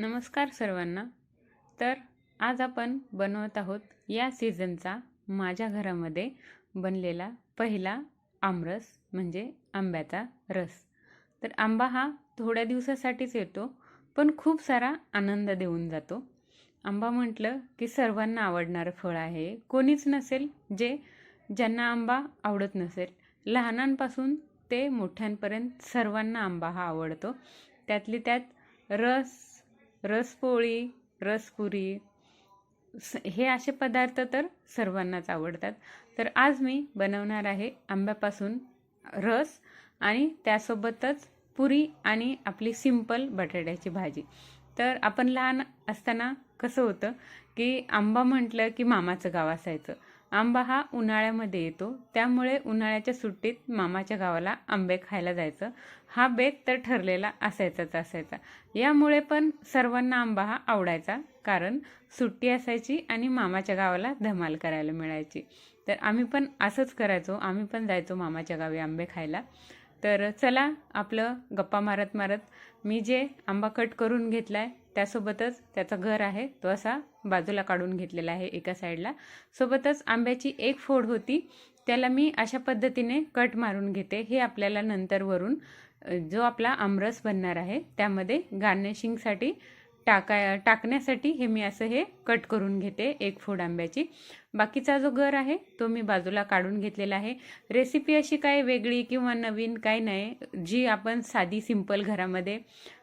नमस्कार सर्वांना. तर आज आपण बनवत आहोत या सीझनचा माझ्या घरामध्ये बनलेला पहिला आमरस म्हणजे आंब्याचा रस. तर आंबा हा थोड्या दिवसासाठीच येतो पण खूप सारा आनंद देऊन जातो. आंबा म्हटलं की सर्वांना आवडणारं फळ आहे. कोणीच नसेल जे ज्यांना आंबा आवडत नसेल. लहानांपासून ते मोठ्यांपर्यंत सर्वांना आंबा हा आवडतो. त्यातली त्यात रस रसपोळी रसपुरी स हे असे पदार्थ तर सर्वांनाच आवडतात. तर आज मी बनवणार आहे आंब्यापासून रस आणि त्यासोबतच पुरी आणि आपली सिंपल बटाट्याची भाजी. तर आपण लहान असताना कसं होतं की आंबा म्हटलं की मामाचं गाव असायचं. आंबा हा उन्हाळ्यामध्ये येतो. त्यामुळे उन्हाळ्याच्या सुट्टीत मामाच्या गावाला आंबे खायला जायचं. हा बेत तर ठरलेला असायचाच असायचा. यामुळे पण सर्वांना आंबा हा आवडायचा. कारण सुट्टी असायची आणि मामाच्या गावाला धमाल करायला मिळायची. तर आम्ही पण असंच करायचो. आम्ही पण जायचो मामाच्या गावी आंबे खायला. तर चला आपलं गप्पा मारत मारत मी जे आंबा कट करून घेतला आहे त्यासोबतच त्याचं घर आहे. तो असा बाजूला काढून घेतलेला आहे एका साईडला. सोबतच आंब्याची एक फोड होती त्याला मी अशा पद्धतीने कट मारून घेते. हे आपल्याला नंतर वरून जो आपला आमरस बनणार आहे त्यामध्ये गार्निशिंगसाठी टाकाय टाकण्यासाठी हे मी असं हे कट करून घेते एक फोड आंब्याची. बाकीचा जो घर आहे तो मी बाजूला काढून घेतलेला आहे. रेसिपी अशी काय वेगळी किंवा नवीन काय नाही जी आपण साधी सिंपल घरामध्ये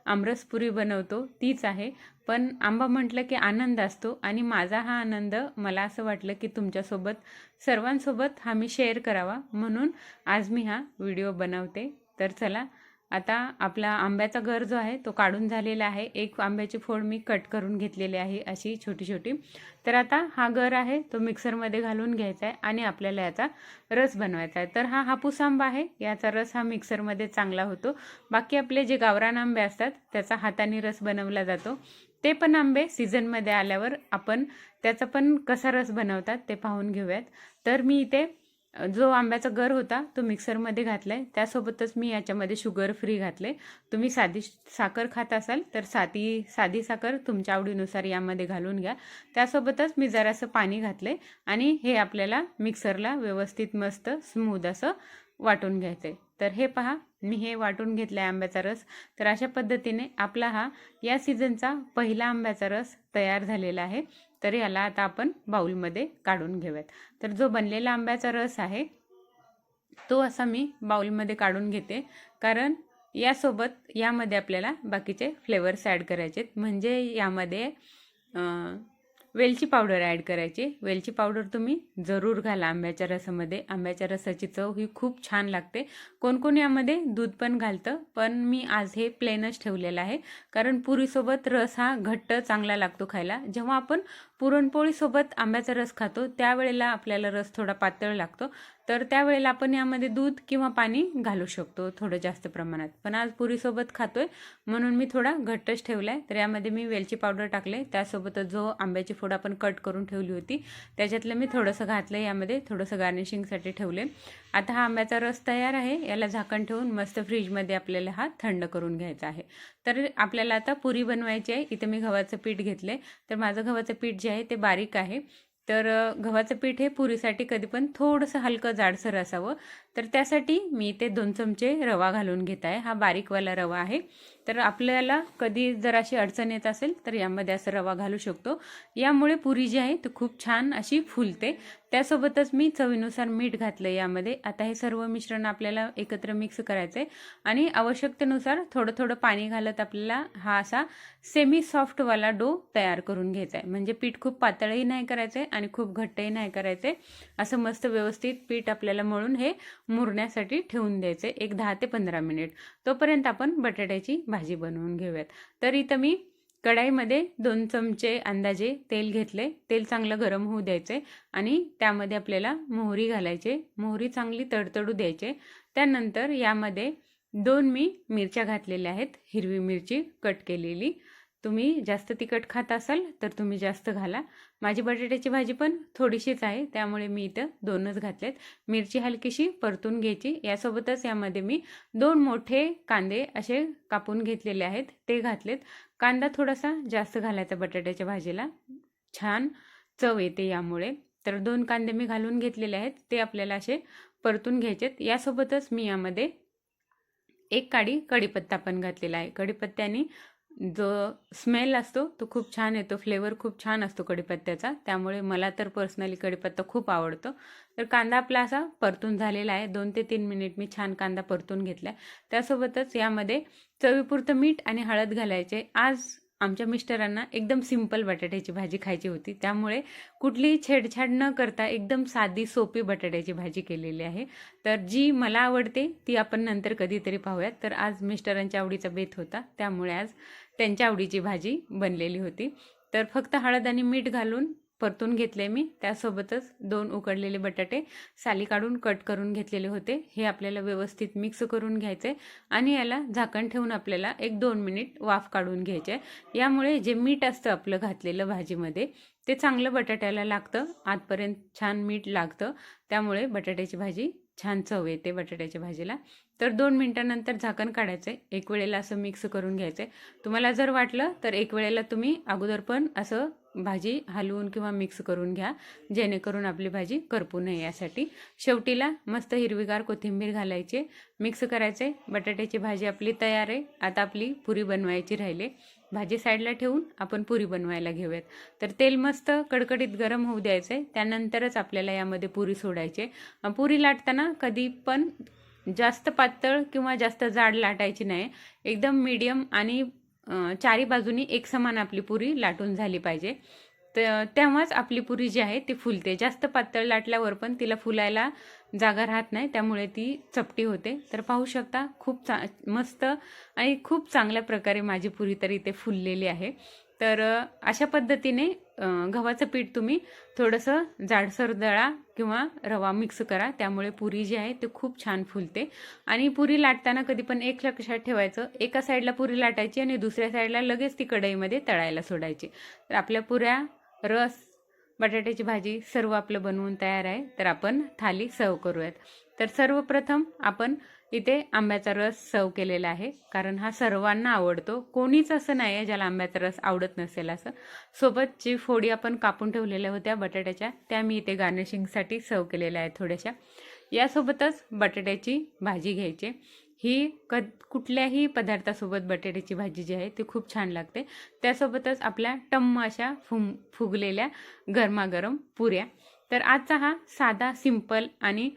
आमरसपुरी बनवतो तीच आहे. पण आंबा म्हटलं की आनंद असतो आणि माझा हा आनंद मला असं वाटलं की तुमच्यासोबत सर्वांसोबत हा मी शेअर करावा. म्हणून आज मी हा व्हिडिओ बनवते. तर चला आता आपला आंब्याचा घर जो आहे तो काढून झालेला आहे. एक आंब्याची फोड मी कट करून घेतलेली आहे अशी छोटी छोटी. तर आता हा घर आहे तो मिक्सरमध्ये घालून घ्यायचा आहे आणि आपल्याला याचा रस बनवायचा आहे. तर हा हापूस आंबा आहे. याचा रस हा मिक्सरमध्ये चांगला होतो. बाकी आपले जे गावरान आंबे असतात त्याचा हाताने रस बनवला जातो. ते पण आंबे सीझनमध्ये आल्यावर आपण त्याचा पण कसा रस बनवतात ते पाहून घेऊयात. तर मी इथे जो आंब्याचा गर होता तो मिक्सरमध्ये घातला आहे त्यासोबतच मी याच्यामध्ये शुगर फ्री घातले तुम्ही साधी साखर खात असाल तर साधी साधी साखर तुमच्या आवडीनुसार यामध्ये घालून घ्या. त्यासोबतच मी जरासं पाणी घातले आणि हे आपल्याला मिक्सरला व्यवस्थित मस्त स्मूद असं वाटून घ्यायचं आहे तर हे पहा मी हे वाटून घेतलं आहे आंब्याचा रस. तर अशा पद्धतीने आपला हा या सीझनचा पहिला आंब्याचा रस तयार झालेला आहे. तर याला आता आपण बाऊलमध्ये काढून घेऊयात. तर जो बनलेला आंब्याचा रस आहे तो असा मी बाऊलमध्ये काढून घेते. कारण यासोबत यामध्ये आपल्याला बाकीचे फ्लेवर्स ॲड करायचे आहेत म्हणजे यामध्ये वेलची पावडर ॲड करायची. वेलची पावडर तुम्ही जरूर घाला आंब्याच्या रसामध्ये. आंब्याच्या रसाची चव ही खूप छान लागते. कोणकोण यामध्ये दूध पण घालतं पण मी आज हे प्लेनच ठेवलेलं आहे. कारण पुरीसोबत रस हा घट्ट चांगला लागतो खायला. जेव्हा आपण पुरणपोळीसोबत आंब्याचा रस खातो त्यावेळेला आपल्याला रस थोडा पातळ लागतो. तर त्यावेळेला आपण यामध्ये दूध किंवा पाणी घालू शकतो थोडं जास्त प्रमाणात. पण आज पुरीसोबत खातोय म्हणून मी थोडा घट्टच ठेवला आहे तर यामध्ये मी वेलची पावडर टाकले त्यासोबतच जो आंब्याची फोड आपण कट करून ठेवली होती त्याच्यातलं मी थोडंसं घातलं यामध्ये. थोडंसं गार्निशिंगसाठी ठेवले आता हा आंब्याचा रस तयार आहे. याला झाकण ठेवून मस्त फ्रीजमध्ये आपल्याला हा थंड करून घ्यायचा आहे. तर आपल्याला आता पुरी बनवायची आहे. इथं मी गव्हाचं पीठ घेतले तर माझं गव्हाचं पीठ जे आहे ते बारीक आहे. तर गव्हाचं पीठ हे पुरीसाठी कधी पण थोडंसं हलकं जाडसर असावं. तर त्यासाठी मी ते दोन चमचे रवा घालून घेत आहे. हा बारीकवाला रवा आहे. तर आपल्याला कधी जर अशी अडचण येत असेल तर यामध्ये असं रवा घालू शकतो. यामुळे पुरी जी आहे ती खूप छान अशी फुलते. त्यासोबतच मी चवीनुसार मीठ घातलं यामध्ये. आता हे सर्व मिश्रण आपल्याला एकत्र मिक्स करायचं आहे आणि आवश्यकतेनुसार थोडं थोडं पाणी घालत आपल्याला हा असा सेमी सॉफ्टवाला डो तयार करून घ्यायचा आहे म्हणजे पीठ खूप पातळही नाही करायचं आहे आणि खूप घट्टही नाही करायचं आहे असं मस्त व्यवस्थित पीठ आपल्याला मळून हे मुरण्यासाठी ठेवून द्यायचे एक दहा ते पंधरा मिनिट. तोपर्यंत आपण बटाट्याची भाजी बनवून घेऊयात. तर इथं मी कढाईमध्ये दोन चमचे अंदाजे तेल घेतले तेल चांगलं गरम होऊ द्यायचे आणि त्यामध्ये आपल्याला मोहरी घालायचे. मोहरी चांगली तडतडू द्यायचे. त्यानंतर यामध्ये दोन मी मिरच्या घातलेल्या आहेत. हिरवी मिरची कट केलेली. तुम्ही जास्त तिखट खात असाल तर तुम्ही जास्त घाला. माझी बटाट्याची भाजी पण थोडीशीच आहे त्यामुळे मी इथं दोनच घातलेत. मिरची हलकीशी परतून घ्यायची. यासोबतच यामध्ये मी दोन मोठे कांदे असे कापून घेतलेले आहेत ते घातलेत. कांदा थोडासा जास्त घालायचा बटाट्याच्या भाजीला. छान चव येते यामुळे. तर दोन कांदे मी घालून घेतलेले आहेत ते आपल्याला असे परतून घ्यायचेत. यासोबतच मी यामध्ये एक काडी कढीपत्ता पण घातलेला आहे. कढीपत्त्याने जो स्मेल असतो तो खूप छान येतो. फ्लेवर खूप छान असतो कढीपत्त्याचा. त्यामुळे मला तर पर्सनली कढीपत्ता खूप आवडतो. तर कांदा आपला असा परतून झालेला आहे. दोन ते तीन मिनिट मी छान कांदा परतून घेतला त्यासोबतच यामध्ये चवीपुरतं मीठ आणि हळद घालायचे. आज आमच्या मिस्टरांना एकदम सिंपल बटाट्याची भाजी खायची होती. त्यामुळे कुठलीही छेडछाड न करता एकदम साधी सोपी बटाट्याची भाजी केलेली आहे. तर जी मला आवडते ती आपण नंतर कधीतरी पाहूयात. तर आज मिस्टरांच्या आवडीचा बेत होता. त्यामुळे आज त्यांच्या आवडीची भाजी बनलेली होती. तर फक्त हळद आणि मीठ घालून परतून घेतले मी. त्यासोबतच दोन उकडलेले बटाटे साली काढून कट करून घेतलेले होते. हे आपल्याला व्यवस्थित मिक्स करून घ्यायचे आणि याला झाकण ठेवून आपल्याला एक दोन मिनिट वाफ काढून घ्यायचे. यामुळे जे मीठ असतं आपलं घातलेलं भाजीमध्ये ते चांगलं बटाट्याला लागतं. आतपर्यंत छान मीठ लागतं. त्यामुळे बटाट्याची भाजी छान चव येते बटाट्याच्या भाजीला. तर दोन मिनटानंतर झाकण काढायचं आहे एक वेळेला असं मिक्स करून घ्यायचं आहे तुम्हाला जर वाटलं तर एक वेळेला तुम्ही अगोदर पण असं भाजी हलवून किंवा मिक्स करून घ्या जेणेकरून आपली भाजी करपू नये यासाठी. शेवटीला मस्त हिरवीगार कोथिंबीर घालायचे मिक्स करायचे बटाट्याची भाजी आपली तयार आहे आता आपली पुरी बनवायची राहिले. भाजी साईडला ठेवून आपण पुरी बनवायला घेऊयात. तर तेल मस्त कडकडीत गरम होऊ द्यायचं त्यानंतरच आपल्याला यामध्ये पुरी सोडायचे. पुरी लाटताना कधी पण जास्त पातळ किंवा जास्त जाड लाटायची नाही एकदम मीडियम आणि चारी बाजूनी एक समान आपली पुरी लाटून झाली पाहिजे. तर तेव्हाच आपली पुरी जी आहे ती फुलते. जास्त पातळ लाटल्यावर पण तिला फुलायला जागा राहत नाही त्यामुळे ती चपटी होते. तर पाहू शकता खूप चा मस्त आणि खूप चांगल्या प्रकारे माझी पुरी तर इथे फुललेली आहे. तर अशा पद्धतीने गव्हाचं पीठ तुम्ही थोडंसं जाडसर दळा किंवा रवा मिक्स करा. त्यामुळे पुरी जी आहे ते खूप छान फुलते. आणि पुरी लाटताना कधी पण एक लक्षात ठेवायचं एका साईडला पुरी लाटायची आणि दुसऱ्या साईडला लगेच ती कढईमध्ये तळायला सोडायची. तर आपल्या पुऱ्या रस बटाट्याची भाजी सर्व आपलं बनवून तयार आहे. तर आपण थाली सर्व करूयात. तर सर्वप्रथम आपण इथे आंब्याचा रस सर्व केलेला आहे. कारण हा सर्वांना आवडतो. कोणीच असं नाही आहे ज्याला आंब्याचा रस आवडत नसेल असं. सोबत जी फोडी आपण कापून ठेवलेल्या होत्या बटाट्याच्या त्या मी इथे गार्निशिंगसाठी सर्व केलेल्या आहेत थोड्याशा. यासोबतच बटाट्याची भाजी घ्यायची. ही क कुठल्याही पदार्थासोबत बटाट्याची भाजी जी आहे ती खूप छान लागते. त्यासोबतच आपल्या टम्म अशा फुम फुगलेल्या गरमागरम पुऱ्या. तर आजचा हा साधा सिंपल आणि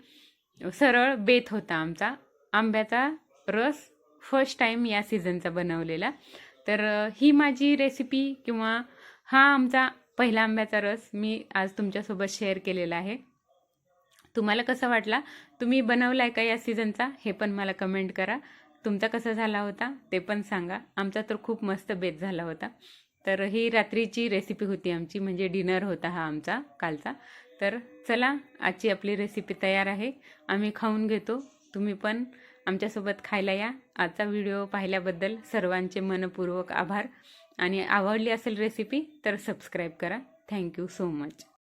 सरळ बेत होता आमचा. आंब्याचा रस फर्स्ट टाईम या सीझनचा बनवलेला. तर ही माझी रेसिपी किंवा हा आमचा पहिला आंब्याचा रस मी आज तुमच्यासोबत शेअर केलेला आहे. तुम्हाला कसं वाटला? तुम्ही बनवला आहे का या सीझनचा हे पण मला कमेंट करा. तुमचा कसा झाला होता? ते पण सांगा. आमचा तर खूप मस्त बेत झाला होता. तर ही रात्रीची रेसिपी होती आमची म्हणजे डिनर होता हा आमचा कालचा. तर चला आजची आपली रेसिपी तयार आहे. आम्ही खाऊन घेतो. तुम्ही पण आमच्यासोबत खायला या. आजचा व्हिडिओ पाहिल्याबद्दल सर्वांचे मनपूर्वक आभार. आणि आवडली असेल रेसिपी तर सबस्क्राईब करा. Thank you so much